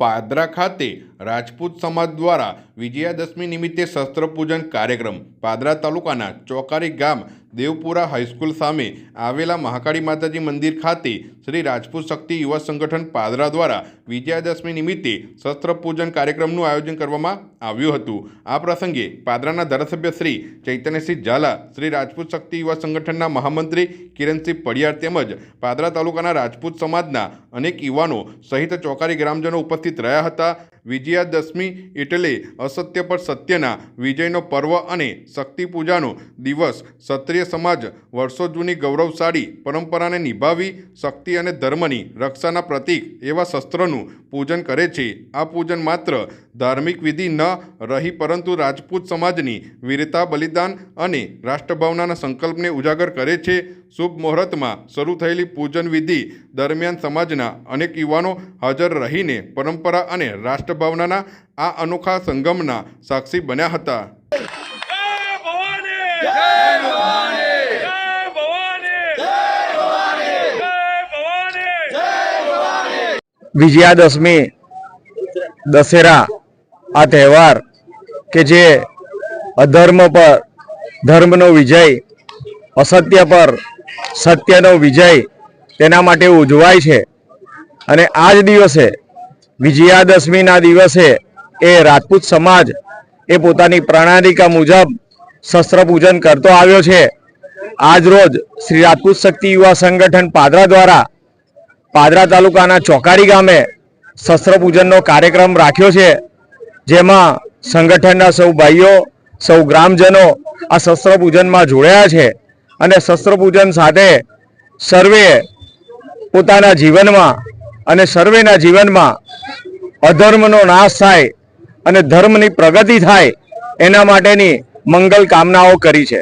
પાદરા ખાતે રાજપૂત સમાજ દ્વારા વિજયાદશમી નિમિત્તે શસ્ત્રપૂજન કાર્યક્રમ પાદરા તાલુકાના ચોકારી ગામ દેવપુરા હાઈસ્કૂલ સામે આવેલા મહાકાળી માતાજી મંદિર ખાતે શ્રી રાજપૂત શક્તિ યુવા સંગઠન પાદરા દ્વારા વિજયાદશમી નિમિત્તે શસ્ત્રપૂજન કાર્યક્રમનું આયોજન કરવામાં આવ્યું હતું. આ પ્રસંગે પાદરાના ધારાસભ્ય શ્રી ચૈતન્યસિંહ ઝાલા, શ્રી રાજપૂત શક્તિ યુવા સંગઠનના મહામંત્રી કિરણસિંહ પડિયાર તેમજ પાદરા તાલુકાના રાજપૂત સમાજના અનેક યુવાનો સહિત ચોકારી ગ્રામજનો ઉપસ્થિત રહ્યા હતા. વિજયાદશમી એટલે અસત્ય પર સત્યના વિજયનો પર્વ અને શક્તિ પૂજાનો દિવસ, ક્ષત્રિય સમાજ વર્ષો જૂની ગૌરવશાળી પરંપરાને નિભાવી શક્તિ અને ધર્મની રક્ષાના પ્રતીક એવા શસ્ત્રોનું પૂજન કરે છે. આ પૂજન માત્ર ધાર્મિક વિધિ ન રહી પરંતુ રાજપૂત સમાજની વીરતા બલિદાન અને રાષ્ટ્રભાવનાના સંકલ્પને ઉજાગર કરે છે. શુભ મુહૂર્તમાં શરૂ થયેલી પૂજન વિધિ દરમિયાન સમાજના અનેક યુવાનો હાજર રહીને પરંપરા અને રાષ્ટ્રભાવનાના આ અનોખા સંગમના સાક્ષી બન્યા હતા. વિજયાદશમી, દશેરા, આ તહેવાર કે જે અધર્મ પર, ધર્મનો વિજય, અસત્ય પર, સત્યનો વિજય તેના માટે ઉજવાય છે. અને આ જ દિવસે, વિજયાદશમીના દિવસે એ રાજપૂત સમાજ એ પોતાની પ્રણાલિકા મુજબ શસ્ત્ર પૂજન કરતો આવ્યો છે. આજ રોજ શ્રી રાજપૂત શક્તિ યુવા સંગઠન પાદરા દ્વારા પાદરા તાલુકાના ચોકારી ગામે શસ્ત્ર પૂજનનો કાર્યક્રમ રાખ્યો છે, જેમાં સંગઠનના સૌ ભાઈઓ, સૌ ગ્રામજનો આ શસ્ત્ર પૂજનમાં જોડાયા છે અને શસ્ત્ર પૂજન સાથે સર્વે પોતાના જીવનમાં અને સર્વેના જીવનમાં અધર્મનો નાશ થાય અને ધર્મની પ્રગતિ થાય એના માટેની મંગલ કામનાઓ કરી છે.